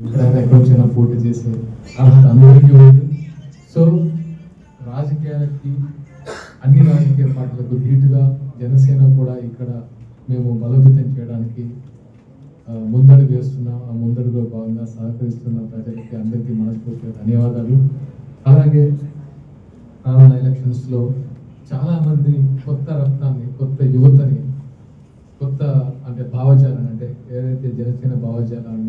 ఎక్కడైనా ఎక్కడొచ్చినా పోటీ చేసే అర్హత అందరికీ ఉంది సో రాజకీయాలకి అన్ని రాజకీయ పార్టీలకు ధీటుగా జనసేన కూడా ఇక్కడ మేము బలోపేతం చేయడానికి ముందడుగు వేస్తున్నాం. ఆ ముందడుగులో భాగంగా సహకరిస్తున్న ప్రజలకి అందరికీ మనస్ఫూర్తిగా ధన్యవాదాలు. అలాగే రానున్న ఎలక్షన్స్లో చాలామంది కొత్త రక్తాన్ని కొత్త యువతని కొత్త అంటే భావజాలం అంటే ఏదైతే జనసేన భావజాలాన్ని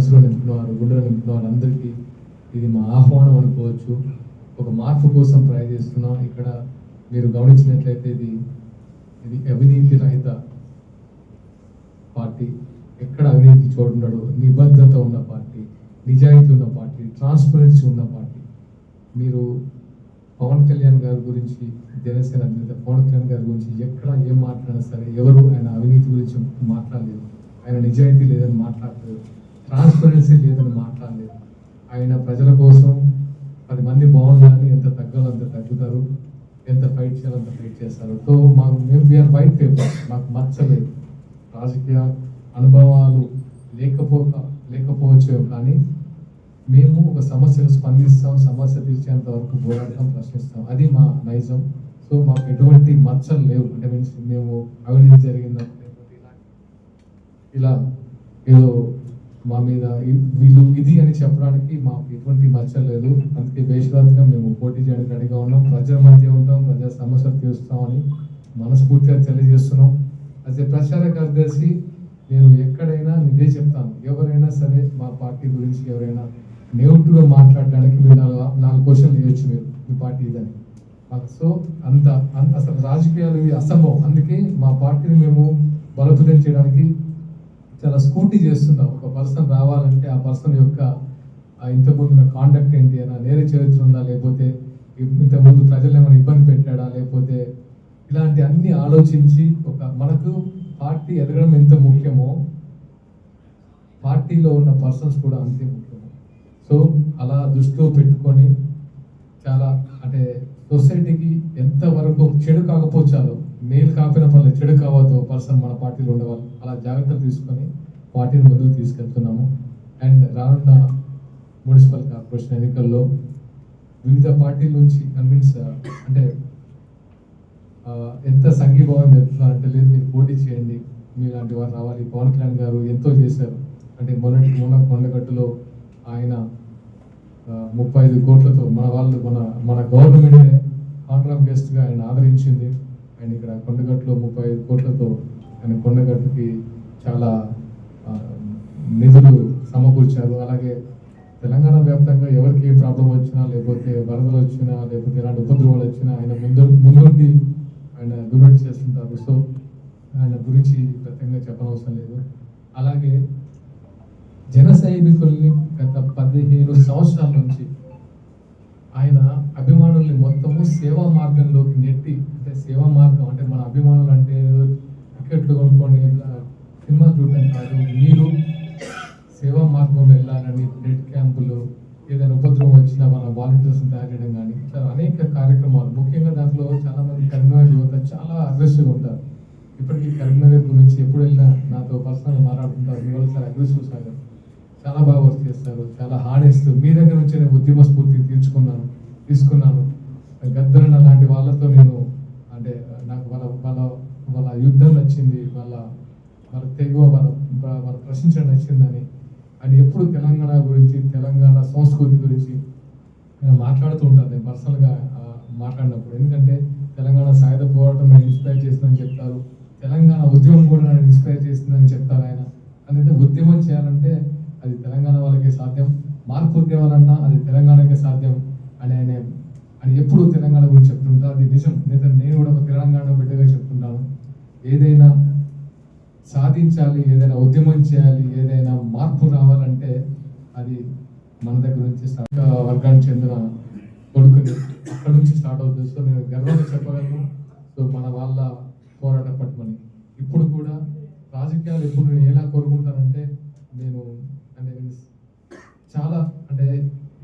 మనసులో నింపుకున్నారు గుండెలో నింపినవారు అందరికీ ఇది మా ఆహ్వానం అనుకోవచ్చు. ఒక మార్పు కోసం ప్రయత్నిస్తున్నాం ఇక్కడ మీరు గమనించినట్లయితే ఇది ఇది అవినీతి రహిత పార్టీ. ఎక్కడ అవినీతి చూడడు నిబద్ధత ఉన్న పార్టీ నిజాయితీ ఉన్న పార్టీ ట్రాన్స్పరెన్సీ ఉన్న పార్టీ. మీరు పవన్ కళ్యాణ్ గారి గురించి జనసేన అధినేత పవన్ కళ్యాణ్ గారి గురించి ఎక్కడ ఏం మాట్లాడినా సరే ఎవరు ఆయన అవినీతి గురించి మాట్లాడలేదు. ఆయన నిజాయితీ లేదని మాట్లాడలేదు. ట్రాన్స్పరెన్సీ లేదని మాట్లాడలేదు. ఆయన ప్రజల కోసం పది మంది బాగుండాలని ఎంత తగ్గాలో అంత తగ్గుతారు ఎంత ఫైట్ చేయాలో అంత ఫైట్ చేస్తారు. సో మాకు మేము వీఆర్ వైట్ పేపర్ మాకు మచ్చలేదు. రాజకీయ అనుభవాలు లేకపోక లేకపోవచ్చు కానీ మేము ఒక సమస్యను స్పందిస్తాం సమస్య తీర్చేంత వరకు పోరాడతాం ప్రశ్నిస్తాం. అది మా నైజం. సో మాకు ఎటువంటి మచ్చలు లేవు. అంటే మీన్స్ మేము అవినీతి జరిగిందా ఇలా ఏదో మా మీద వీళ్ళు ఇది అని చెప్పడానికి మాకు ఎటువంటి మచ్చ లేదు. అందుకే బేషరాత్గా మేము పోటీ చేయడానికి రెడీగా ఉన్నాం. ప్రజల మధ్య ఉంటాం ప్రజా సమస్యలు తీరుస్తామని మనస్ఫూర్తిగా తెలియజేస్తున్నాం. అదే ప్రచార కార్యదర్శి నేను ఎక్కడైనా ఇదే చెప్తాను. ఎవరైనా సరే మా పార్టీ గురించి ఎవరైనా నెగిటివ్గా మాట్లాడడానికి మీరు నాలుగు నాలుగు క్వశ్చన్లు చేయొచ్చు మీరు. మీ పార్టీ ఇదని. సో అంత అంత అసలు రాజకీయాలు ఇవి అసంభవం. అందుకే మా పార్టీని మేము బలోపేతం చేయడానికి చాలా స్కూటీ చేస్తున్నాం. ఒక పర్సన్ రావాలంటే ఆ పర్సన్ యొక్క ఇంతకుముందు నా కాంటాక్ట్ ఏంటి అయినా నేర చరిత్ర ఉందా లేకపోతే ఇంతకుముందు ప్రజలు ఏమైనా ఇబ్బంది పెట్టాడా లేకపోతే ఇలాంటి అన్ని ఆలోచించి ఒక మనకు పార్టీ ఎదగడం ఎంత ముఖ్యమో పార్టీలో ఉన్న పర్సన్స్ కూడా అంతే ముఖ్యము. సో అలా దృష్టిలో పెట్టుకొని చాలా అంటే సొసైటీకి ఎంతవరకు చెడు కాకపోవచ్చాలో మేలు కాకపోయినా పనులు చెడు కావద్దు పర్సన్ మన పార్టీలో ఉండేవాళ్ళు. అలా జాగ్రత్తలు తీసుకొని పార్టీని ముందుకు తీసుకెళ్తున్నాము. అండ్ రానున్న మున్సిపల్ కార్పొరేషన్ ఎన్నికల్లో వివిధ పార్టీల నుంచి కన్విన్స్ అంటే ఎంత సంఘీభావం చెప్తున్నారు లేదు మీరు పోటీ చేయండి మీలాంటి వారు రావాలి. పవన్ కళ్యాణ్ గారు ఎంతో చేశారు. అంటే మొన్నటి మొన్న కొండగట్టులో ఆయన ముప్పై ఐదు కోట్లతో మన వాళ్ళు మన మన గవర్నమెంటే కాంట్రాక్ట్ గెస్ట్గా ఆయన ఆదరించింది. ఆయన ఇక్కడ కొండగట్టులో ముప్పై ఐదు కోట్లతో ఆయన కొండగట్టుకి చాలా నిధులు సమకూర్చారు. అలాగే తెలంగాణ వ్యాప్తంగా ఎవరికి ఏ ప్రాబ్లం వచ్చినా లేకపోతే వరదలు వచ్చినా లేకపోతే ఎలాంటి ఉపద్రవాలు వచ్చినా ఆయన ముందు ముందుండి ఆయన దున్నటి చేస్తుంటారు. సో ఆయన గురించి ప్రత్యేకంగా చెప్పనవసరం లేదు. అలాగే జన సైనికుల్ని గత పదిహేను సంవత్సరాల నుంచి ఆయన అభిమానుల్ని మొత్తము సేవా మార్గంలోకి నెట్టి అంటే సేవా మార్గం అంటే మన అభిమానులు అంటే టికెట్లు కొనుక్కోండి సినిమా చూడటం కాదు. మీరు సేవా మార్గంలో వెళ్ళాలని నెట్ క్యాంపులు ఏదైనా ఉపద్రవం వచ్చినా మన వాలంటీర్స్ని తయారు చేయడం కానీ ఇట్లా అనేక కార్యక్రమాలు. ముఖ్యంగా దాంట్లో చాలామంది కరీంనగర్ యువత చాలా అగ్రెసివ్గా ఉంటారు. ఇప్పటికీ కరీంనగర్ గురించి ఎప్పుడు వెళ్ళినా నాతో పర్సనల్ మాట్లాడుకుంటారు. ఇవాళ సార్ అగ్రెసివ్ సాగర్. చాలా బాగా వర్క్ చేస్తారు చాలా హానెస్ట్ మీ దగ్గర నుంచి నేను ఉద్యమ స్ఫూర్తి తీర్చుకున్నాను తీసుకున్నాను. గద్దరన్న లాంటి వాళ్ళతో నేను అంటే నాకు వాళ్ళ వాళ్ళ వాళ్ళ యుద్ధం నచ్చింది వాళ్ళ వాళ్ళ తెగువ వాళ్ళ వాళ్ళ ప్రశ్నించడం నచ్చిందని. అని ఎప్పుడు తెలంగాణ గురించి తెలంగాణ సంస్కృతి గురించి నేను మాట్లాడుతూ ఉంటాను నేను పర్సనల్గా మాట్లాడినప్పుడు. ఎందుకంటే తెలంగాణ సాయుధ పోరాటం నన్ను ఇన్స్పైర్ చేసిందని చెప్తారు. తెలంగాణ ఉద్యమం కూడా నన్ను ఇన్స్పైర్ చేసిందని చెప్తారు ఆయన. అందుకే ఉద్యమం చేయాలంటే అది తెలంగాణ వాళ్ళకే సాధ్యం. మార్పు తేవాలన్నా అది తెలంగాణకే సాధ్యం అని ఆయన అని ఎప్పుడు తెలంగాణ గురించి చెప్తుంటా? అది నిజం. నేను నేను కూడా ఒక తెలంగాణ బిడ్డగా చెప్తుంటాను. ఏదైనా సాధించాలి ఏదైనా ఉద్యమం చేయాలి ఏదైనా మార్పు రావాలంటే అది మన దగ్గర నుంచి స్థానిక వర్గానికి చెందిన కొడుకుని అక్కడ నుంచి స్టార్ట్ అవుతుంది. సో నేను గర్వంగా చెప్పగలను. సో మన వాళ్ళ పోరాట పట్టుమని. ఇప్పుడు కూడా రాజకీయాలు ఎప్పుడు నేను ఎలా కోరుకుంటానంటే నేను అంటే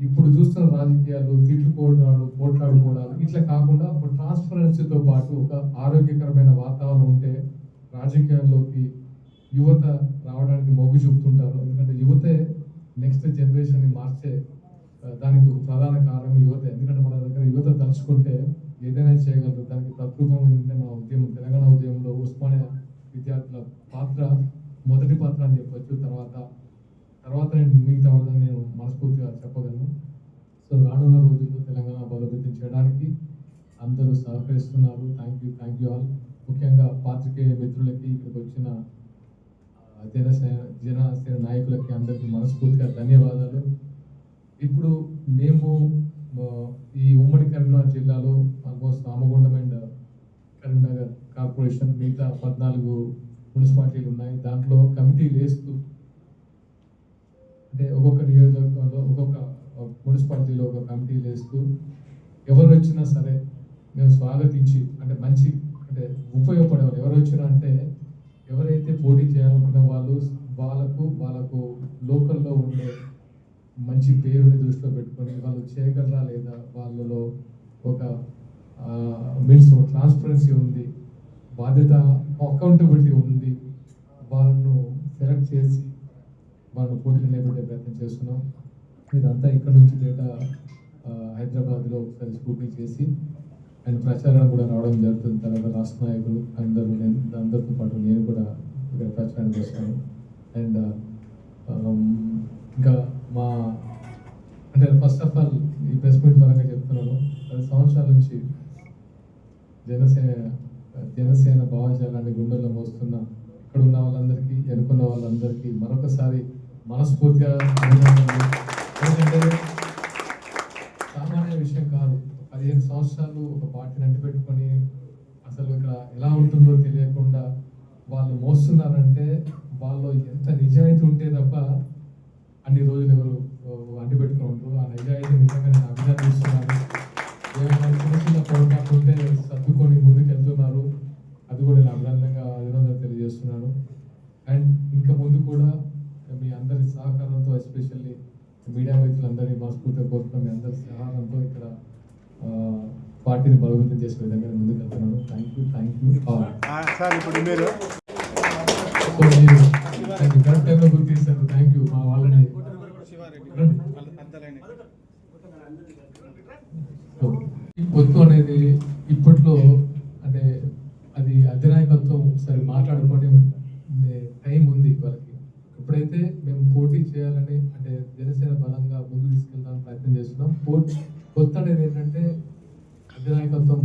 ఇప్పుడు చూస్తున్న రాజకీయాలు తిట్టుకోవడాలు పోట్లాడుకోవడాలు ఇట్లా కాకుండా ఒక ట్రాన్స్పరెన్సీతో పాటు ఒక ఆరోగ్యకరమైన వాతావరణం ఉంటే రాజకీయాల్లోకి యువత రావడానికి మొగ్గు చూపుతుంటారు. ఎందుకంటే యువతే నెక్స్ట్ జనరేషన్ని మార్చే దానికి ఒక ప్రధాన కారణం యువత. ఎందుకంటే మన దగ్గర యువత తలుచుకుంటే ఏదైనా చేయగలరు. దానికి ప్రతిరూపం ఏంటంటే మన ఉద్యమం తెలంగాణ ఉద్యమంలో ఉస్మానియా విద్యార్థుల పాత్ర మొదటి పాత్ర అని చెప్పొచ్చు. తర్వాత తర్వాత నేను మిగతా వాళ్ళని నేను మనస్ఫూర్తిగా చెప్పగలను. సో రానున్న రోజుల్లో తెలంగాణ బలోపేతం చేయడానికి అందరూ సహకరిస్తున్నారు. Thank you thank you all ముఖ్యంగా పాత్రికేయ మిత్రులకి ఇక్కడికి వచ్చిన జనసేన జనసేన నాయకులకి అందరికీ మనస్ఫూర్తిగా ధన్యవాదాలు. ఇప్పుడు మేము ఈ ఉమ్మడి కరీంనగర్ జిల్లాలో almost Ramagundam and Karimnagar corporation మిగతా పద్నాలుగు మున్సిపాలిటీలు ఉన్నాయి. దాంట్లో కమిటీలు వేస్తూ అంటే ఒక్కొక్క నియోజకవర్గంలో ఒక్కొక్క మున్సిపాలిటీలో ఒక కమిటీలు వేస్తూ ఎవరు వచ్చినా సరే మేము స్వాగతించి అంటే మంచి అంటే ఉపయోగపడే వాళ్ళు ఎవరు వచ్చినా అంటే ఎవరైతే పోటీ చేయాలనుకున్న వాళ్ళు వాళ్ళకు వాళ్ళకు లోకల్లో ఉండే మంచి పేరుని దృష్టిలో పెట్టుకొని వాళ్ళు చేయగలరా లేదా వాళ్ళలో ఒక మీన్స్ ఒక ట్రాన్స్పరెన్సీ ఉంది బాధ్యత అకౌంటబిలిటీ ఉంది వాళ్ళను సెలెక్ట్ చేసి వాళ్ళను పోటీలు నిలబెట్టే ప్రయత్నం చేస్తున్నాం. ఇదంతా ఇక్కడ నుంచి డేటా హైదరాబాద్లో ఒకసారి స్కూటీ చేసి అండ్ ప్రచారం కూడా రావడం జరుగుతుంది. తర్వాత రాష్ట్ర నాయకులు అందరూ నేను అందరితో పాటు నేను కూడా ఇక్కడ ప్రచారానికి వస్తాను అండ్ ఇంకా మా అంటే ఫస్ట్ ఆఫ్ ఆల్ ఈ ప్రెస్ మీట్ పరంగా చెప్తున్నాను. పది సంవత్సరాల నుంచి జనసేన జనసేన భావజాలాన్ని గుండెల్లో మోస్తున్న ఇక్కడ ఉన్న వాళ్ళందరికీ ఎన్నుకున్న వాళ్ళందరికీ మరొకసారి మనస్ఫూర్తిగా అభినందనలు. ఎందుకంటే సామాన్య విషయం కాదు పదిహేను సంవత్సరాలు ఒక పార్టీని అంటిపెట్టుకొని అసలు ఇక్కడ ఎలా ఉంటుందో తెలియకుండా వాళ్ళు మోస్తున్నారంటే వాళ్ళు ఎంత నిజాయితీ ఉంటే తప్ప అన్ని రోజులు ఎవరు అంటిపెట్టుకుని ఉంటారు ఆ నిజాయితీ నిజంగా నేను అభినందిస్తున్నాను ఏమైనా చిన్న చిన్న పొరపాటు ఉంటే సర్దుకొని ముందుకు వెళ్తున్నారు అది కూడా నేను అభినందంగా అభినందన తెలియజేస్తున్నాను అండ్ ఇంకా ముందు కూడా మీ అందరి సహకారంతో ఎస్పెషల్లీ మీడియా మిత్రులందరినీ మనస్ఫూర్తిగా కోరుకున్న మీ అందరి సహకారంతో ఇక్కడ పార్టీని బలోపేతం చేసే విధంగా ముందుకు వెళ్తున్నాను. థ్యాంక్ యూ థ్యాంక్ యూ ఆ, సార్ ఇప్పుడు మీరు. సో మీరు కరెక్ట్ టైంలో గుర్తు చేశారు. థ్యాంక్ యూ మా వాళ్ళని పొత్తు అనేది ఇప్పట్లో అంటే అది అధినాయకత్వం సరే మాట్లాడుకొని టైం ఉంది వాళ్ళకి ఇప్పుడైతే మేము పోటీ చేయాలని అంటే జనసేన బలంగా ముందుకు తీసుకెళ్తామని ప్రయత్నం చేస్తున్నాం. పోర్ట్ కొత్త అనేది ఏంటంటే అధినాయకత్వం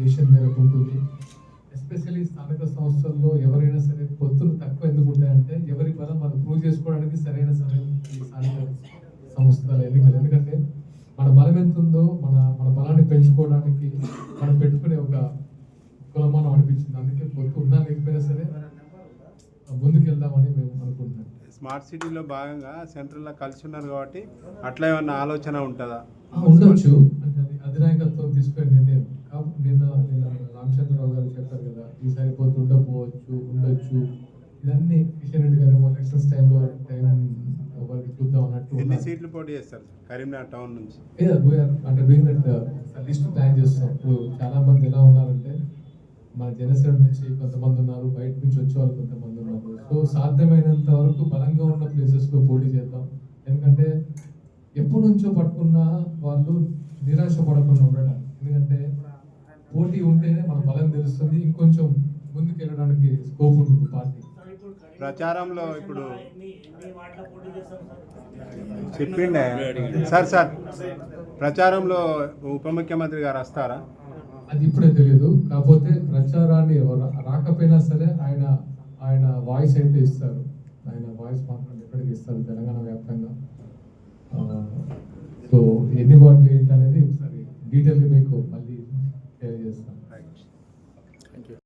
దేశం మేరకు ఉంటుంది. ఎస్పెషల్లీ స్థానిక సంస్థల్లో ఎవరైనా సరే పొత్తులు తక్కువ ఎందుకు ఉంటాయంటే ఎవరి బలం వాళ్ళు ప్రూవ్ చేసుకోవడానికి సరైన సమయం ఈ స్థానిక సంస్థల ఎన్నికలు. ఎందుకంటే మన బలం ఎంత ఉందో మన మన బలాన్ని పెంచుకోవడానికి మనం పెట్టుకునే ఒక కులమానం అనిపించింది. అందుకే పొత్తు ఉన్నా లేకపోయినా సరే ముందుకెళ్దామని మేము అనుకుంటున్నాం. స్మార్ట్ సిటీలో భాగంగా సెంట్రల్లో కలిసి ఉన్నారు కాబట్టి అట్లా ఏమన్నా ఆలోచన ఉంటుందా? ఉండొచ్చు. అధినాయకత్వం తీసుకునే నిర్ణయం. కాబట్టి నిన్న నిన్న రామచంద్రరావు గారు చెప్పారు కదా ఈసారి పొత్తు ఉండకపోవచ్చు ఉండొచ్చు. ఇవన్నీ కిషన్ రెడ్డి గారు ఎలక్షన్స్ టైంలో టైం వారికి చూద్దాం అన్నట్టు ఎన్ని. సీట్లు పోటీ చేస్తారు కరీంనగర్ టౌన్ నుంచి? అంటే డూయింగ్ దట్ లిస్ట్ ప్లాన్ చేస్తాం. ఇప్పుడు చాలా మంది ఎలా ఉన్నారంటే మన జనసేన నుంచి కొంతమంది ఉన్నారు బయట నుంచి వచ్చే వాళ్ళు కొంతమంది ఉన్నారు. సో సాధ్యమైనంత వరకు బలంగా ఉన్న ప్లేసెస్లో పోటీ చేద్దాం. ఎందుకంటే ఎప్పటి నుంచో పట్టుకున్న వాళ్ళు నిరాశ పడకుండా ఉండడానికి. ఎందుకంటే పోటీ ఉంటేనే మన బలం తెలుస్తుంది. ఇంకొంచెం ముందుకు వెళ్ళడానికి స్కోప్ ఉంటుంది పార్టీ. ప్రచారంలో ఇప్పుడు చెప్పిండే. Sir sir. ప్రచారంలో ఉప ముఖ్యమంత్రి గారు వస్తారా? అది ఇప్పుడే తెలియదు కాకపోతే ప్రచారాన్ని రాకపోయినా సరే ఆయన ఆయన వాయిస్ అయితే ఇస్తారు. ఆయన వాయిస్ మాత్రం ఎక్కడికి ఇస్తారు తెలంగాణ వ్యాప్తంగా. సో ఎన్ని వాటిలు ఏంటి అనేది ఒకసారి డీటెయిల్గా మీకు మళ్ళీ